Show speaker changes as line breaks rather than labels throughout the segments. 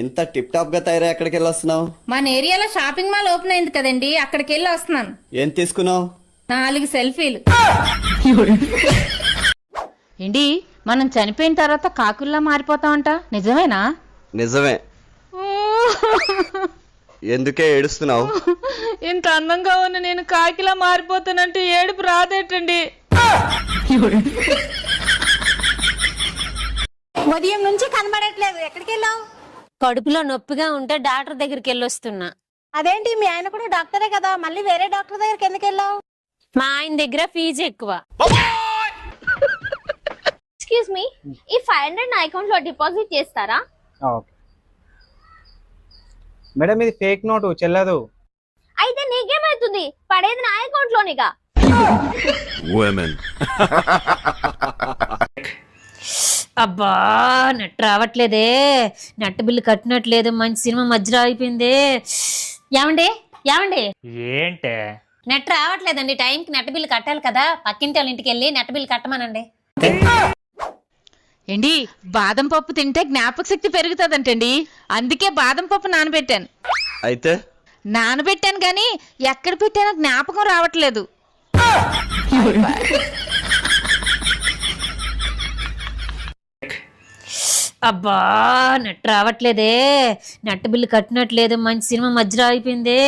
ఎంత టిప్ టాప్గా తయారై ఎక్కడికి వెళ్ళి వస్తున్నావు
మన ఏరియాలో షాపింగ్ మాల్ ఓపెన్ అయింది కదండి అక్కడికి వెళ్ళి వస్తున్నాను
ఏం తీసుకున్నావు?
నాలుగు సెల్ఫీలు.
ఏంటి మనం చనిపోయిన తర్వాత కాకుల్లా మారిపోతామంట నిజమేనా?
నిజమే. ఎందుకే ఏడుస్తున్నావు?
ఇంత అందంగా ఉన్న నేను కాకిలా మారిపోతానంటే ఏడుపు రాదేటండి.
ఉదయం నుంచి కనబడట్లేదు. ఎక్కడికి వెళ్ళావు
కడుపులో నొప్పిగా ఉంటే డాక్టర్ దగ్గరికి వెళ్ళొస్తున్నా.
అదేంటి? మీ ఆయన కూడా డాక్టరే కదా. మళ్ళీ వేరే డాక్టర్ దగ్గరికి ఎందుకు వెళ్ళావు?
మా ఆయన దగ్గర ఫీజు ఎక్కువ.
ఎక్స్క్యూజ్ మీ ఈ ఫైవ్ హండ్రెడ్ నా అకౌంట్లో డిపాజిట్ చేస్తారా?
ఓకే. మేడం ఇది ఫేక్ నోటు చెల్లదు.
అయితే నీకేమైతుంది? పడేది నా అకౌంట్ లోనిగా
అబ్బా నెట్ రావట్లేదే. నెట్ బిల్లు కట్టినట్లేదు. మంచి సినిమా మధ్యలో అయిపోయింది ఏమండి? ఏమండి?
ఏంటే?
నెట్ రావట్లేదండి. టైంకి నెట్ బిల్లు కట్టాలి కదా. పక్కింటి వాళ్ళ ఇంటికి వెళ్ళి నెట్ బిల్లు కట్టమనండి.
ఏంటి బాదం పప్పు తింటే జ్ఞాపక శక్తి పెరుగుతుందంటండి. అందుకే బాదం పప్పు నానబెట్టాను.
అయితే?
నానబెట్టాను కానీ ఎక్కడ పెట్టానో జ్ఞాపకం రావట్లేదు.
అబ్బా నెట్ రావట్లేదే. నెట్ బిల్లు కట్టినట్లేదు. మంచి సినిమా మధ్యలో అయిపోయింది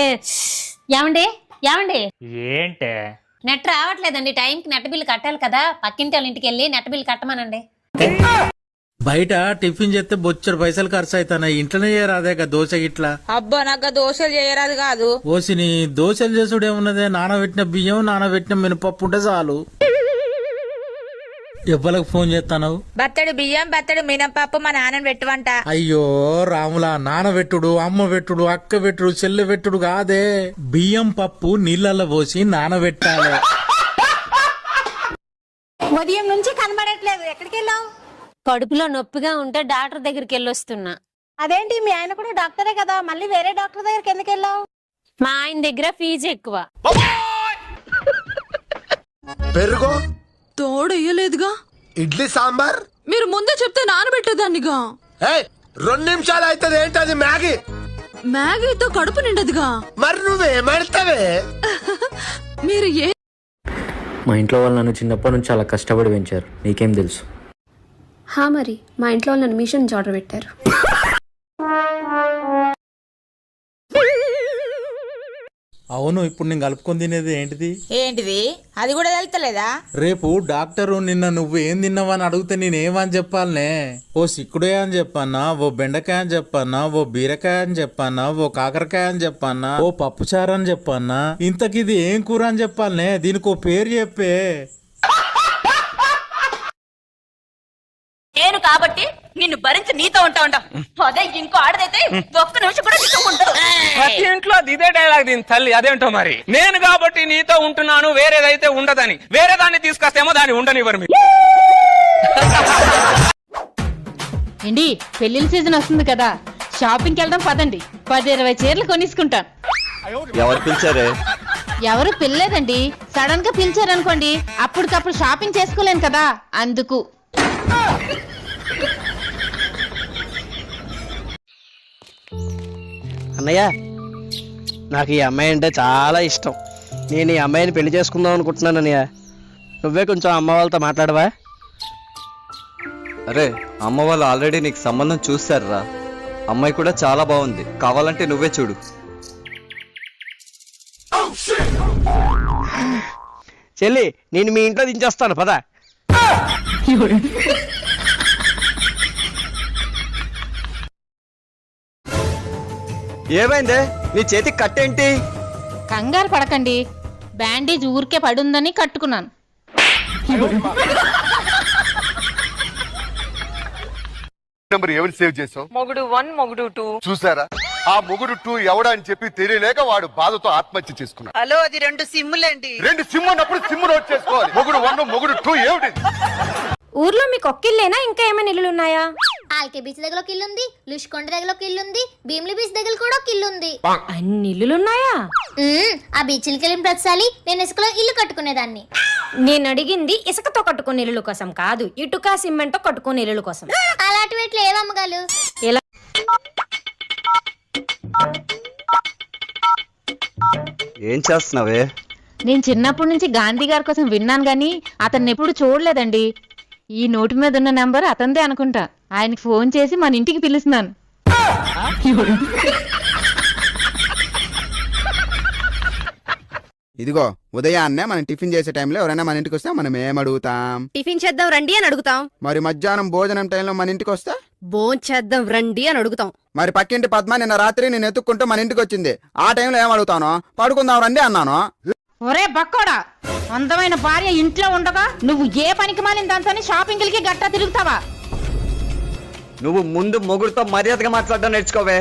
ఏమండి? ఏమండి?
ఏంటే?
నెట్ రావట్లేదండి. టైంకి నెట్ బిల్లు కట్టాలి కదా. పక్కింటి వాళ్ళ ఇంటికి వెళ్ళి నెట్ బిల్లు కట్టమనండి.
బయట టిఫిన్ చేస్తే బొచ్చడు పైసలు ఖర్చు అవుతాయి ఇంట్లోనే చేయరాదే దోశ ఇట్లా
అబ్బా నాకు దోశలు చేయరాదు కాదు.
ఓసిని దోశలు చేసుడు ఏమున్నదే నానబెట్టిన బియ్యం నానబెట్టిన మినపప్పు ఉంటే చాలు. ఎవ్వలకు ఫోన్ చేస్తాను
బత్తడి బియ్యం బత్తడి మినపప్పు మా నాన్నని పెట్టువంట.
అయ్యో రాములా నానబెట్టుడు అమ్మ పెట్టుడు అక్క పెట్టుడు చెల్లె పెట్టుడు కాదే. బియ్యం పప్పు నీళ్ళల్లో పోసి నానబెట్టాలి
ఉదయం నుంచి కనబడట్లేదు. ఎక్కడికి వెళ్ళావు
కడుపులో నొప్పిగా ఉంటే డాక్టర్ దగ్గరికి వెళ్ళొస్తున్నా.
అదేంటి? మీ ఆయన కూడా డాక్టరే కదా. మళ్ళీ వేరే డాక్టర్ దగ్గరికి ఎందుకు వెళ్ళావు?
మా ఆయన దగ్గర ఫీజు ఎక్కువ.
పెరుగు?
తోడయ్యలేదుగా.
ఇడ్లీ సాంబార్?
మీరు ముందే చెప్తే నానబెట్టేదాన్నిగా.
ఏయ్ రెండు నిమిషాలు అవుతుంది ఏంటది మ్యాగీ?
మ్యాగీతో కడుపు నిండదుగా.
మరి నువ్వేమెడతావే
మీరు ఏ
మా ఇంట్లో వాళ్ళు నన్ను చిన్నప్పటి నుంచి చాలా కష్టపడి పెంచారు. నీకేం తెలుసు?
హా మరి మా ఇంట్లో నన్ను మిషన్ ఆర్డర్ పెట్టారు.
అవును ఇప్పుడు నేను కలుపుకొని తినేది ఏంటిది?
ఏంటిది? అది కూడా తెలుతలేదా
రేపు డాక్టరు నిన్న నువ్వు ఏం తిన్నావని అడిగితే నేనేమని చెప్పాలనే? ఓ సిక్కుడే అని చెప్పన్నా ఓ బెండకాయ అని చెప్పన్నా ఓ బీరకాయ అని చెప్పన్నా ఓ కాకరకాయ అని చెప్పన్నా ఓ పప్పుచారు అని చెప్పన్నా ఇంతకి ఇది ఏం కూర అని చెప్పాలనే? దీనికి ఓ పేరు చెప్పే.
నేను కాబట్టి నిన్ను భరించి నీతో ఉంటా ఉంటా. అదే ఇంకో ఆడదైతే ఒక్క నిమిషం కూడా నీతో ఉండదు.
ప్రతి ఇంట్లో అది ఇదే డైలాగ్ దీని తల్లి అదేంటో మరి? నేను కాబట్టి నీతో ఉంటున్నాను వేరేదైతే ఉండదని. వేరే దాన్ని తీసుకొస్తేమో దాన్ని ఉండనివ్వరు మీరు.
ఏంటి పెళ్ళిళ్ళ సీజన్ వస్తుంది కదా. షాపింగ్కి వెళ్దాం పదండి. పది ఇరవై చీరలు కొనిసుకుంటాను.
ఎవరు పిలిచారే?
ఎవరు పిల్లలేదండి సడన్గా పిలిచారనుకోండి అప్పటికప్పుడు షాపింగ్ చేసుకోలేను కదా. అందుకు
అన్నయ్య నాకు ఈ అమ్మాయి అంటే చాలా ఇష్టం. నేను ఈ అమ్మాయిని పెళ్ళి చేసుకుందాం అనుకుంటున్నాను అన్నయ్య. నువ్వే కొంచెం అమ్మ వాళ్ళతో మాట్లాడవా?
అరే అమ్మ వాళ్ళు ఆల్రెడీ నీకు సంబంధం చూస్తారా అమ్మాయి కూడా చాలా బాగుంది. కావాలంటే నువ్వే చూడు.
చెల్లి నేను మీ ఇంట్లో దించేస్తాను పదా.
ఏమైందే? నీ చేతికి కట్టేంటి?
కంగారు పడకండి. బ్యాండేజ్ ఊరికే పడుందని కట్టుకున్నాను.
నెంబర్ ఎవరు సేవ్ చేసావు
మొగుడు వన్ మొగుడు టూ.
చూసారా ఆ మొగుడు టూ ఎవడా అని చెప్పి తెలియలేక వాడు బాధతో ఆత్మహత్య చేసుకున్నాడు.
హలో అది రెండు సిమ్ములేండి.
రెండు సిమ్ ఉన్నప్పుడు సిమ్ నోట్ చేసుకోవాలి. మొగుడు వన్ మొగుడు టూ ఏమిటి
ఊర్లో మీకు ఒక్కిల్లేనా ఇంకా ఏమైనా ఇల్లులు ఉన్నాయా
ఆల్కే బీచ్ దగ్గర ఒక ఇల్లు లుష్కొండ దగ్గర ఒక భీమిలి బీచ్ దగ్గర కూడా ఒక ఇల్లు ఉంది
అన్ని ఇల్లులున్నాయా?
ఉన్నాయా ఆ బీచ్లకి వెళ్ళిన ప్రతిసారి నేను ఇసుకలో ఇల్లు కట్టుకునేదాన్ని.
నేను అడిగింది ఇసుకతో కట్టుకునే ఇల్లు కోసం కాదు ఇటుక సిమెంట్తో కట్టుకునే ఇల్లు కోసం.
అలాంటివి ఇట్లా ఏవమ్మగాలు
ఏం చేస్తున్నావే?
నేను చిన్నప్పటి నుంచి గాంధీ గారి కోసం విన్నాను గానీ అతన్ని ఎప్పుడు చూడలేదండి. ఈ నోటి మీద ఉన్న నెంబర్ అతందే అనుకుంటా. ఆయనకి ఫోన్ చేసి మన ఇంటికి పిలుస్తున్నాను.
ఇదిగో ఉదయాన్నే మనం టిఫిన్ చేసే టైంలో ఎవరైనా మన ఇంటికి వస్తే మనం ఏం అడుగుతాం?
టిఫిన్ చేద్దాం రండి అని అడుగుతాం.
మరి మధ్యాహ్నం భోజనం టైంలో మన ఇంటికి వస్తే?
భోన్ చేద్దాం రండి అని అడుగుతాం.
మరి పక్కింటి పద్మ నిన్న రాత్రి నేను ఎత్తుక్కుంటూ మన ఇంటికి వచ్చింది. ఆ టైంలో ఏం అడుగుతాను? పడుకుందాం రండి అన్నాను?
ఒరే బక్కోడా అందమైన భార్య ఇంట్లో ఉండగా నువ్వు ఏ పనికి మాలిన దాంతో షాపింగ్లకి గట్టా తిరుగుతావా?
నువ్వు ముందు మొగుడుతో మర్యాదగా మాట్లాడడం నేర్చుకోవే.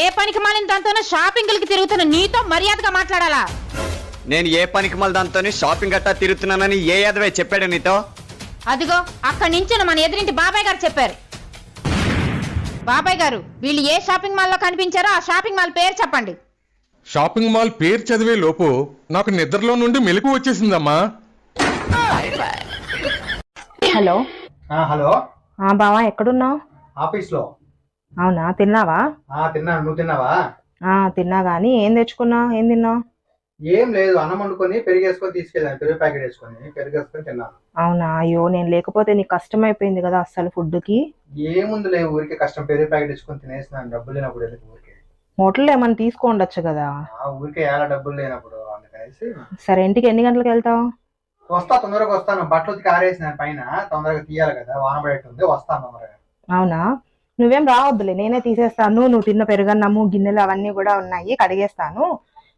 ఏ పనికి మాలిన దాంతో షాపింగ్లకి తిరుగుతున్న నీతో మర్యాదగా మాట్లాడాలా?
నేను ఏ పనికి మళ్ళీ దాంతో షాపింగ్ గట్టా తిరుగుతున్నానని ఏ యాదవే చెప్పాడు నీతో?
అదిగో అక్కడి నుంచి మన ఎదురింటి బాబాయ్ గారు చెప్పారు. బాబాయ్ గారు వీళ్ళు ఏ షాపింగ్ మాల్లో కనిపించారో ఆ షాపింగ్ మాల్ పేరు చెప్పండి.
షాపింగ్ మాల్ పేరు చదివే లోపు నాకు నిద్రలో నుండి మెలకు వచ్చేసిందమ్మా.
హలో.
హలో.
ఆ బావా ఎక్కడున్నావు?
ఆఫీస్లో
అవునా? తిన్నావా?
తిన్నాను నువ్వు తిన్నావా?
ఆ తిన్నా గానీ ఏం తెచ్చుకున్నావు? ఏం తిన్నావు?
ఏం లేదు. అన్నం వండుకొని పెరిగేసుకొని తీసుకెళ్ళాను. పెరుగు ప్యాకెట్ వేసుకొని పెరిగేసుకొని తిన్నాను.
అవునా? అయ్యో నేను లేకపోతే నీకు కష్టం అయిపోయింది కదా అస్సలు ఫుడ్కి
ఏముంది లేదు ఊరికే కష్టం. పెరుగు ప్యాకెట్ వేసుకొని తినేసినాను. డబ్బులు లేనప్పుడు ఎందుకు ఊరికే?
హోటల్లో ఏమైనా తీసుకోండొచ్చు కదా.
ఆ ఊరికే ఎలా డబ్బులు లేనప్పుడు అందుకనేసి
సరే ఇంటికి ఎన్ని గంటలకు వెళ్తావు?
వస్తా తొందరగా వస్తాను. బట్టలు ఉతికి పైన తొందరగా తీయాలి కదా వాన పడేటుంది వస్తాను తొందరగా.
అవునా? నువ్వేం రావద్దులే నేనే తీసేస్తాను. నువ్వు తిన్న పెరుగన్నము గిన్నెలు అవన్నీ కూడా ఉన్నాయి కడిగేస్తాను.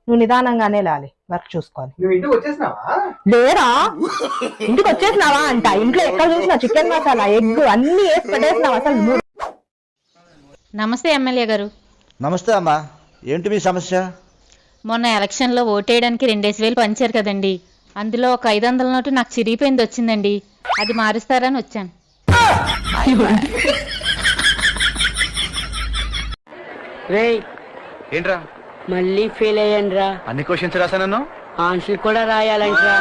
నువ్వు నిదానంగానే లాలి వర్క్ చూసుకోవాలి.
నువ్వు ఇంటికి వచ్చేసినావా?
లేరా ఇంటికి వచ్చేసినావా అంట. ఇంట్లో ఎక్కడ చూసినా చికెన్ మసాలా ఎగ్ అన్ని వేసి పెట్టేసినావు అసలు
నమస్తే ఎమ్మెల్యే గారు.
నమస్తే అమ్మా. ఏంటి మీ సమస్య?
మొన్న ఎలక్షన్లో ఓటేయడానికి రెండేసి వేలు పంచారు కదండి. అందులో ఒక ఐదు వందల నోటు నాకు చిరిగిపోయింది వచ్చిందండి. అది మారుస్తారని వచ్చాను.
ఏంట్రా?
మళ్ళీ ఫెయిల్ అయ్యానురా.
అన్ని క్వశ్చన్స్ రాసానన్నా
ఆన్సర్ కూడా రాయాలంటరా.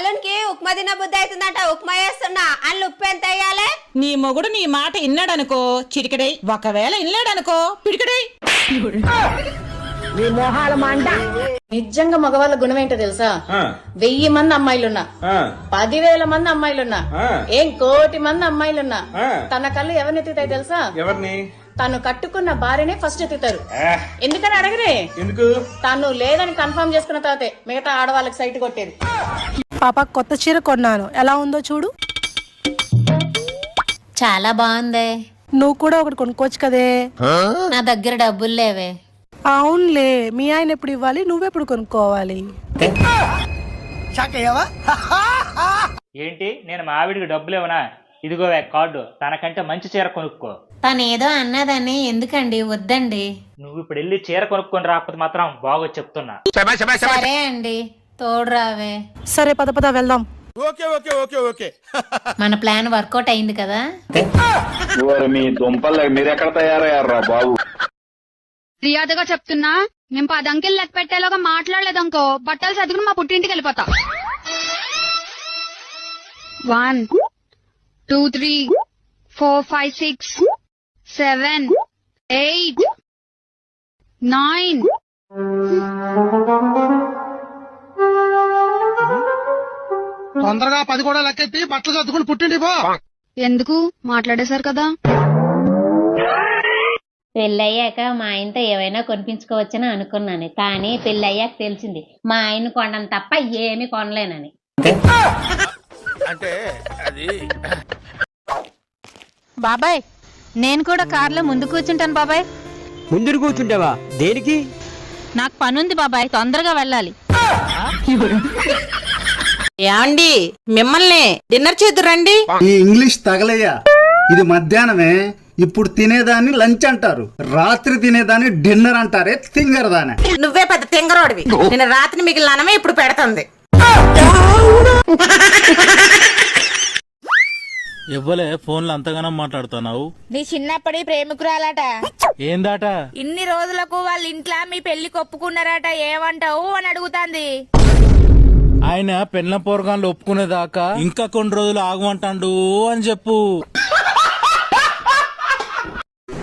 అల్లునికి ఉప్మా తిన బుద్ధి అవుతుందట ఉప్మా చేస్తున్నా. అల్లు ఉప్పు ఎంత వేయాలి
నీ మొగుడు నీ మాట ఇన్నాడనుకో చిటికడై ఒకవేళ ఇన్నాడనుకో పిడికడై.
నిజంగా మగవాళ్ళ గుణం ఏంటో తెలుసా? వెయ్యి మంది అమ్మాయిలున్నా పదివేల మంది అమ్మాయిలున్నా ఏం కోటి మంది అమ్మాయిలున్నా తన కళ్ళు ఎవరిని ఎత్తుతాయి తెలుసా?
ఎవరిని?
తను కట్టుకున్న భార్యనే ఫస్ట్ ఎత్తుతారు. ఎందుకని అడగరే?
ఎందుకు?
తను లేదని కన్ఫర్మ్ చేసుకున్న తర్వాతే మిగతా ఆడవాళ్ళకి సైట్ కొట్టేది.
పాప కొత్త చీర కొన్నాను. ఎలా ఉందో చూడు.
చాలా బాగుంది.
నువ్వు కూడా ఒకటి కొనుక్కోవచ్చు కదే.
నా దగ్గర డబ్బులు లేవే.
అవునులే మీ ఆయన ఎప్పుడు ఇవ్వాలి నువ్వెప్పుడు కొనుక్కోవాలి?
ఏంటి నేను మా ఆవిడికి డబ్బులు ఇవ్వనా? ఇదిగో కార్డు. తనకంటే మంచి చీర కొనుక్కో.
తను ఏదో అన్నదని ఎందుకండి? వద్దండి.
నువ్వు ఇప్పుడు వెళ్ళి చీర కొనుక్కొని రాకపోతే మాత్రం బాగా చెప్తున్నా.
సరే అండి. తోడు రావే
సరే పద పద వెళ్దాం.
Okay okay okay okay.
మన ప్లాన్ వర్కౌట్ అయింది కదా?
మీ దుంపలు మీరు ఎక్కడ తయారయ్యారా బాబు?
మర్యాదగా చెప్తున్నా మేము పదంకిలు లెక్క పెట్టేలాగా మాట్లాడలేదనుకో బట్టలు చదువుకుని మా పుట్టింటికి వెళ్ళిపోతా. One two three four five six seven eight nine
తొందరగా పది కూడా లెక్కెత్తి బట్టలు చదువుకుని పుట్టిండి పో.
ఎందుకు? మాట్లాడేశారు కదా.
పెళ్ళయ్యాక మా ఆయనతో ఏమైనా కొనిపించుకోవచ్చని అనుకున్నాను. కానీ పెళ్ళయ్యాక తెలిసింది మా ఆయన కొనడం తప్ప ఏమీ కొనలేనని.
బాబాయ్ నేను కూడా కార్లో ముందు కూర్చుంటాను బాబాయ్.
ముందు కూర్చుంటావా? దేనికి?
నాకు పనుంది బాబాయ్ తొందరగా వెళ్ళాలి.
ఏమండి మిమ్మల్ని డిన్నర్ చేద్దు రండి.
ఈ ఇంగ్లీష్ తగలయ్యా. ఇది మధ్యాహ్నమే ఇప్పుడు తినేదాన్ని లంచ్ అంటారు. రాత్రి తినేదాన్ని డిన్నర్ అంటారే తింగర్ దానే
నువ్వే పెద్ద తింగరోడివి. నేను రాత్రి మిగిలిన అన్నమే ఇప్పుడు పెడుతుంది.
ఇవ్వలే ఫోన్లో అంతగానో మాట్లాడుతున్నావు.
నీ చిన్నప్పటి ప్రేమికురాలట.
ఏందాట?
ఇన్ని రోజులకు వాళ్ళ ఇంట్లో మీ పెళ్ళి ఒప్పుకున్నారట ఏమంటావు అని అడుగుతాంది.
ఆయన పెళ్ళ పోరగాన్లు ఒప్పుకునేదాకా ఇంకా కొన్ని రోజులు ఆగమంటాడు అని చెప్పు.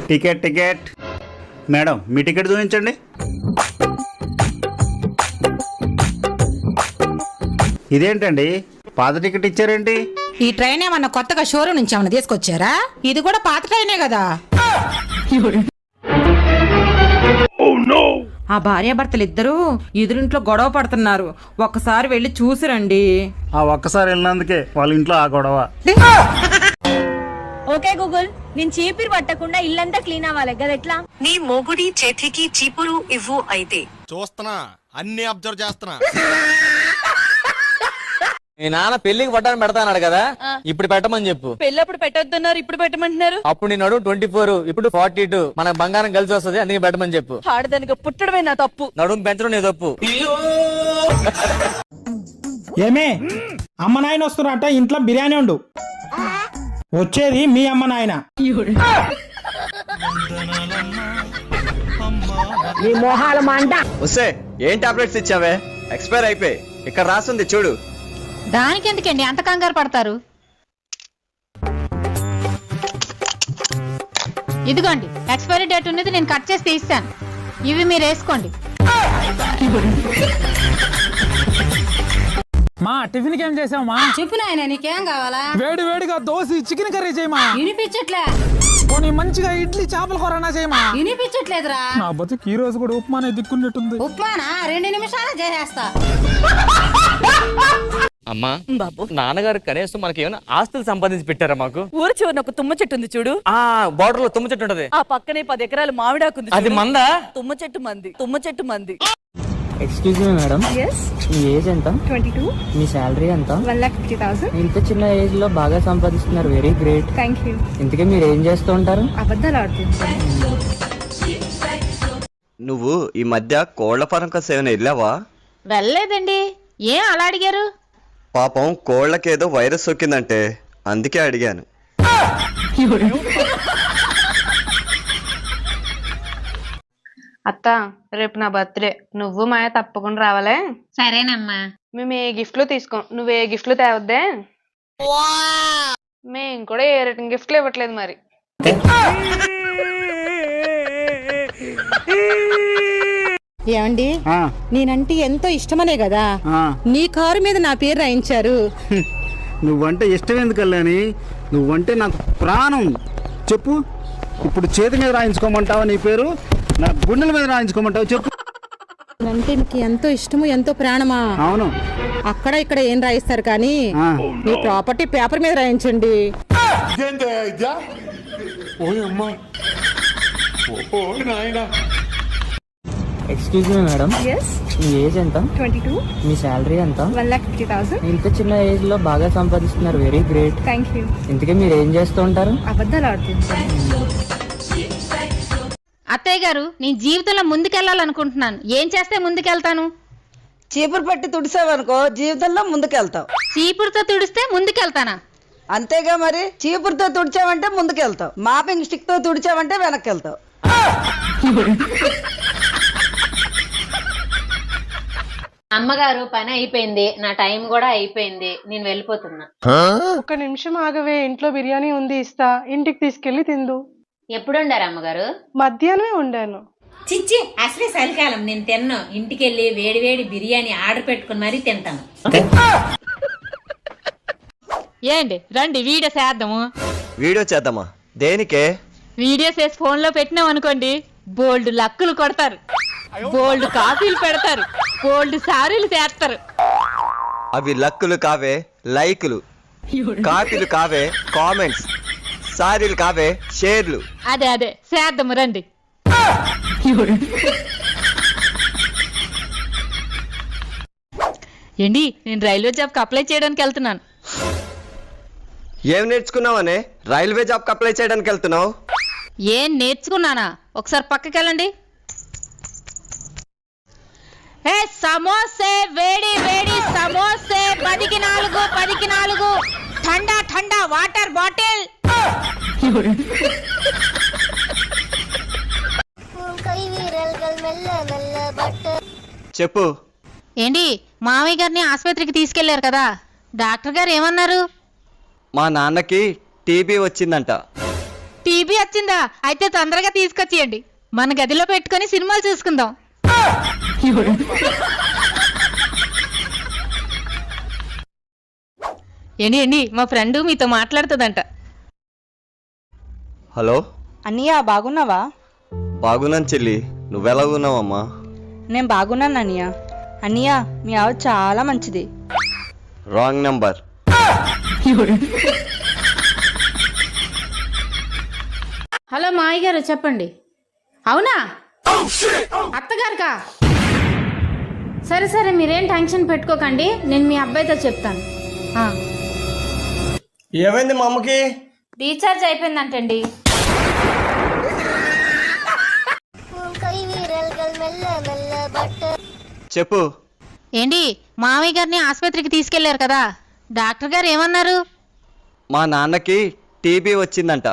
Ticket ticket. మేడం మీ టికెట్ చూపించండి.
ఇదేంటండి? పాత టికెట్ ఇచ్చారేంటి?
ఈ ట్రైన్ ఏమన్నా కొత్తగా షోరూమ్ నుంచి ఏమన్నా తీసుకొచ్చారా? ఇది కూడా పాత ట్రైనే కదా.
ఆ భార్యాభర్తలు ఇద్దరూ ఎదురింట్లో గొడవ పడుతున్నారు. ఒక్కసారి వెళ్ళి చూసిరండి.
ఆ ఒక్కసారి వెళ్ళినందుకే వాళ్ళ ఇంట్లో ఆ గొడవ.
ఓకే గూగుల్ నేను చీపిరి పట్టకుండా ఇల్లంతా క్లీన్ అవ్వాలి. కదా ఎట్లా? నీ మొగుడి చేతికి చీపురు ఇవ్వు అయితే.
చూస్తున్నా అన్ని అబ్జర్వ్ చేస్తున్నా.
మీ నాన్న పెళ్ళికి పట్టాను పెడతాన్నాడు కదా ఇప్పుడు పెట్టమని చెప్పు.
పెళ్ళప్పుడు పెట్టొద్దన్నారు ఇప్పుడు పెట్టమంటున్నారు?
అప్పుడు నేను నడుము ట్వంటీ ఫోర్ ఇప్పుడు ఫార్టీ టూ మన బంగారం కలిసి వస్తుంది అందుకే పెట్టమని చెప్పు.
ఆడదానికి పుట్టడమే నా తప్పు.
నడుము పెంచడం నీ తప్పు.
ఏమే అమ్మ నాయన వస్తున్నారట ఇంట్లో బిర్యానీ ఉండు వచ్చేది మీ అమ్మ నాయన.
వస్తే ఏం టాబ్లెట్స్ ఇచ్చావే? ఎక్స్పైర్ అయిపోయి ఇక్కడ రాసుంది చూడు.
దానికి ఎందుకండి అంత కంగారు పడతారు. ఇదిగోండి ఎక్స్పైరీ డేట్ ఉన్నది నేను కట్ చేసి తీస్తాను. ఇవి మీరు వేసుకోండి.
మా టిఫిన్కి ఏం చేసావమ్మా
చెప్పు నాయన నీకేం కావాలా?
వేడి వేడిగా దోశ చికెన్ కర్రీ చేయమా?
వినిపించట్లే.
పోనీ మంచిగా ఇడ్లీ చేపల కూరనా చేయమా?
వినిపించట్లేదురా.
నా బతుకు ఈ రోజు కూడా ఉప్మానే దిక్కున్నట్టుంది.
ఉప్మానా? రెండు నిమిషాలు చేసేస్తా.
అమ్మా బాబు. నాన్నగారు కనీసం మనకి ఏమైనా ఆస్తులు సంపాదించి పెట్టారా మాకు?
ఊరు చివరిన ఒక తుమ్మ చెట్టు ఉంది చూడు.
ఆ బార్డర్లో తుమ్మ చెట్టు ఉంటది.
ఆ పక్కనే పది ఎకరాలు మామిడాకుంది
అది మందా?
తుమ్మ చెట్టు మంది తుమ్మ చెట్టు మంది.
ఎక్స్క్యూజ్ మీ మేడం మీ ఏజ్ ఎంత? ట్వంటీ టూ మీ శాలరీ ఎంత? వన్ లాక్ ఫిఫ్టీ థౌసండ్ ఇంత చిన్న ఏజ్లో బాగా సంపాదిస్తున్నారు. వెరీ గ్రేట్ థ్యాంక్ యూ ఇంతకీ మీరు ఏం చేస్తూ ఉంటారు? అబద్ధాలు ఆడుతుంటారు.
నువ్వు ఈ మధ్య కోళ్ళ ఫారం కోసం ఏమైనా వెళ్ళావా?
వెళ్ళలేదండి. ఏం అలా అడిగారు?
పాపం కోళ్ళకేదో వైరస్ సోకిందంటే అందుకే అడిగాను.
అత్త రేపు నా బర్త్డే. నువ్వు మాయ తప్పకుండా రావాలే?
సరేనమ్మా.
మేము ఏ గిఫ్ట్లు తీసుకోం. నువ్వు ఏ గిఫ్ట్లు తేవద్దే? మేము కూడా ఏ రిటర్న్ గిఫ్ట్లు ఇవ్వట్లేదు మరి.
ఏమండి?
ఆ,
నేనంటే ఎంతో ఇష్టమనే కదా?
ఆ.
నీ కారు మీద నా పేరు రాయించారు.
నువ్వంటే ఇష్టం ఎందుకు కళ్యాణి నువ్వంటే నాకు ప్రాణం. చెప్పు. ఇప్పుడు చేతి మీద రాయించుకోమంటావా నీ పేరు? నా గుండెల మీద రాయించుకోమంటావా? చెప్పు.
అంటే మీకు ఎంతో ఇష్టము ఎంతో ప్రాణమా?
అవును.
అక్కడ ఇక్కడ ఏం రాయిస్తారు కానీ. మీ ప్రాపర్టీ పేపర్ మీద రాయించండి.
ఎక్స్క్యూజ్ మీ మేడం మీ ఏజ్ ఎంత? ట్వంటీ టూ మీ శాలరీ ఎంత? వన్ లాక్ ఫిఫ్టీ థౌసండ్ ఇంత చిన్న ఏజ్లో బాగా సంపాదిస్తున్నారు. వెరీ గ్రేట్ థ్యాంక్ యూ ఇంతకీ మీరు ఏం చేస్తూ ఉంటారు? అబద్ధాలు ఆడుతుంటారు.
అత్తయ్య గారు నేను జీవితంలో ముందుకెళ్ళాలనుకుంటున్నాను. ఏం చేస్తే ముందుకెళ్తాను?
చీపురు పట్టి తుడిసావనుకో జీవితంలో ముందుకెళ్తావు.
చీపురుతో తుడిస్తే ముందుకెళ్తానా?
అంతేగా మరి చీపురుతో తుడిచావంటే ముందుకెళ్తావు. మాపింగ్ స్టిక్తో తుడిచావంటే వెనక్కి వెళ్తావు
అమ్మగారు పని అయిపోయింది నా టైం కూడా అయిపోయింది నేను వెళ్ళిపోతున్నా.
ఒక నిమిషం ఆగవే ఇంట్లో బిర్యానీ ఉంది ఇస్తా ఇంటికి తీసుకెళ్ళి తిందు.
ఎప్పుడు ఉండారు అమ్మగారు?
మధ్యాహ్నమే ఉండాను
చిచ్చి అసలే చలికాలం నేను తిన్నాను ఇంటికెళ్ళి వేడి వేడి బిర్యానీ ఆర్డర్ పెట్టుకుని మరీ తింటాను.
ఏంటి రండి వీడియో చేద్దాము.
వీడియో చేద్దామా? దేనికే?
వీడియో చేసి ఫోన్లో పెట్టినాం అనుకోండి బోల్డ్ లక్కులు కొడతారు. బోల్డ్ కాపీలు పెడతారు. బోల్డ్ సారీలు చేస్తారు.
అవి లక్కులు కావే లైకులు. కాపీలు కావే కామెంట్స్. సారీలు కావే షేర్లు.
అదే అదే. చేద్దాము రండి. ఏంటి నేను రైల్వే జాబ్కి అప్లై చేయడానికి వెళ్తున్నాను.
ఏం నేర్చుకున్నావనే? రైల్వే జాబ్కి అప్లై చేయడానికి వెళ్తున్నావు?
ఏం నేర్చుకున్నానా? ఒకసారి పక్కకి వెళ్ళండి ఏ సమోసే వేడి వేడి సమోసే పదికి నాలుగు పదికి నాలుగు. ఠండా ఠండా వాటర్ బాటిల్.
చెప్పు.
ఏంటి మామయ్య గారిని ఆసుపత్రికి తీసుకెళ్ళారు కదా? డాక్టర్ గారు ఏమన్నారు?
మా నాన్నకి టీబీ వచ్చిందంట.
టీబీ వచ్చిందా? అయితే తొందరగా తీసుకొచ్చేయండి. మన గదిలో పెట్టుకొని సినిమాలు చూసుకుందాం.
ఏంటి ఏంటి మా ఫ్రెండ్ మీతో మాట్లాడుతుందంట.
హలో?
అన్నయ్య బాగున్నావా?
బాగున్నాను చెల్లి. నువ్వెలా ఉన్నావమ్మా
నేను బాగున్నాను అన్నయ్య. అన్నయ్య మీ ఆవిడ చాలా మంచిది.
Wrong number.
హలో మావయ్య గారు చెప్పండి. అవునా? అత్తగారికా? సరే సరే మీరేం టెన్షన్ పెట్టుకోకండి. నేను మీ అబ్బాయితో చెప్తాను. ఆ.
ఏమైంది మా అమ్మకి?
రీఛార్జ్ అయిపోయిందంటండి.
చెప్పు.
ఏంటి మామయ్య గారిని ఆసుపత్రికి తీసుకెళ్ళారు కదా? డాక్టర్ గారు ఏమన్నారు?
మా నాన్నకి టీబీ వచ్చిందంట.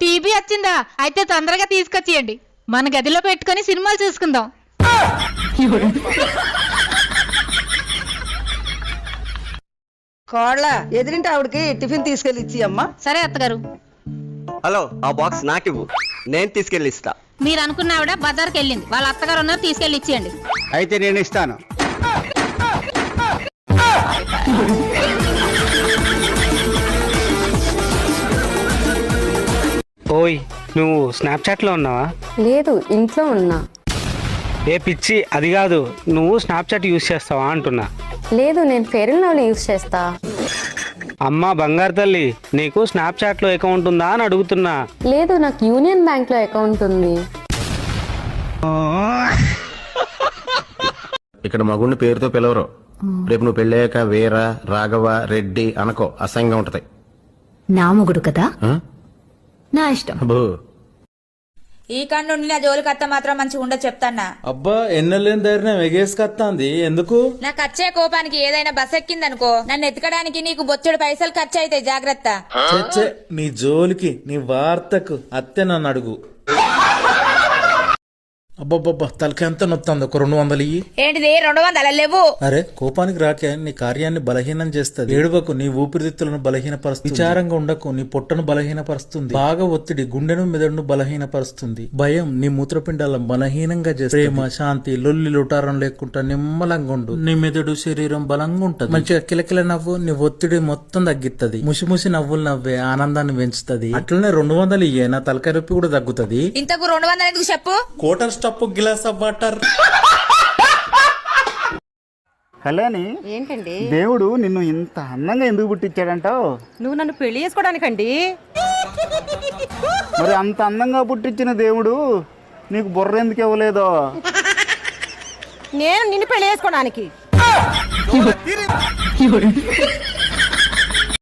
టీబీ వచ్చిందా? అయితే తొందరగా తీసుకొచ్చేయండి. మన గదిలో పెట్టుకొని సినిమాలు చూసుకుందాం.
కోళ్ళ ఎదిరింటి ఆవిడకి టిఫిన్ తీసుకెళ్ళి ఇచ్చి అమ్మా.
సరే అత్తగారు.
హలో ఆ బాక్స్ నాకివ్వు. నేను తీసుకెళ్ళి ఇస్తా
మీరు అనుకున్న ఆవిడ బజార్కి వెళ్ళింది. వాళ్ళ అత్తగారు ఉన్నారు తీసుకెళ్ళి ఇచ్చేయండి
అయితే నేను ఇస్తాను.
ఓయ్ నువ్వు స్నాప్చాట్లో ఉన్నావా?
లేదు ఇంట్లో ఉన్నా.
ఏ పిచ్చి అది కాదు. నువ్వు స్నాప్చాట్ యూస్ చేస్తావా అంటున్నా.
లేదు నేను ఫెయిర్ అండ్ లవ్లీ యూస్ చేస్తా.
అమ్మా బంగారు తల్లి నీకు స్నాప్చాట్లో అకౌంట్ ఉందా అని అడుగుతున్నా.
లేదు నాకు యూనియన్ బ్యాంక్లో అకౌంట్ ఉంది.
ఇక్కడ మగుడిని పేరుతో పిలవరు. రేపు నువ్వు పెళ్ళాక వీర రాఘవ రెడ్డి అనకో అసహ్యంగా ఉంటది.
నా మొగుడు కదా? నా ఇష్టం.
అబ్బో.
ఈ కన్ను నా జోలికి అత్త మాత్రం మంచిగా ఉండదు చెప్తాన్నా.
అబ్బా ఎన్నెలేని ధైర్యం ఎగేసుకొస్తాంది ఎందుకు?
నాకు వచ్చే కోపానికి ఏదైనా బస్ ఎక్కిందనుకో నన్ను ఎత్తుకడానికి నీకు బొచ్చుడు పైసలు ఖర్చు అవుతాయి జాగ్రత్త
చచ్చే నీ జోలికి నీ వార్తకు అత్తే నన్ను అడుగు. అబ్బబ్బబ్బా తలకి ఎంత నొత్తుంది ఒక రెండు వందలు ఇయ్యి.
ఏంటిది? రెండు వందల లేవు?
అరే కోపానికి రాకే నీ కార్యాన్ని బలహీనం చేస్తుంది. ఏడువకు నీ ఊపిరితిత్తులను బలహీనపరుస్తుంది. విచారంగా ఉండకు నీ పొట్టను బలహీనపరుస్తుంది. బాగా ఒత్తిడి గుండెను మెదడును బలహీనపరుస్తుంది. భయం నీ మూత్రపిండాలను బలహీనంగా చేస్తుంది. ప్రేమ శాంతి లొల్లి లుటారం లేకుండా నిమ్మలంగా ఉండు. నీ మెదడు శరీరం బలంగా ఉంటది. మంచిగా కిలకిల నవ్వు నీ ఒత్తిడి మొత్తం తగ్గిత్తది. ముసిముసి నవ్వులు నవ్వే ఆనందాన్ని పెంచుతుంది. అట్లనే రెండు వందలు ఇయ్యే నా తలకాయ నొప్పి కూడా తగ్గుతుంది.
ఇంతకు రెండు వందలు ఎందుకు చెప్పు?
Quarter stuff glass of water.
Kalyani
ఏంటండి?
దేవుడు నిన్ను ఇంత అందంగా ఎందుకు పుట్టించాడంటావు
నువ్వు నన్ను పెళ్ళి చేసుకోవడానికండి
మరి అంత అందంగా పుట్టించిన దేవుడు నీకు బుర్ర ఎందుకు ఇవ్వలేదో?
నేను నిన్ను పెళ్ళి చేసుకోవడానికి.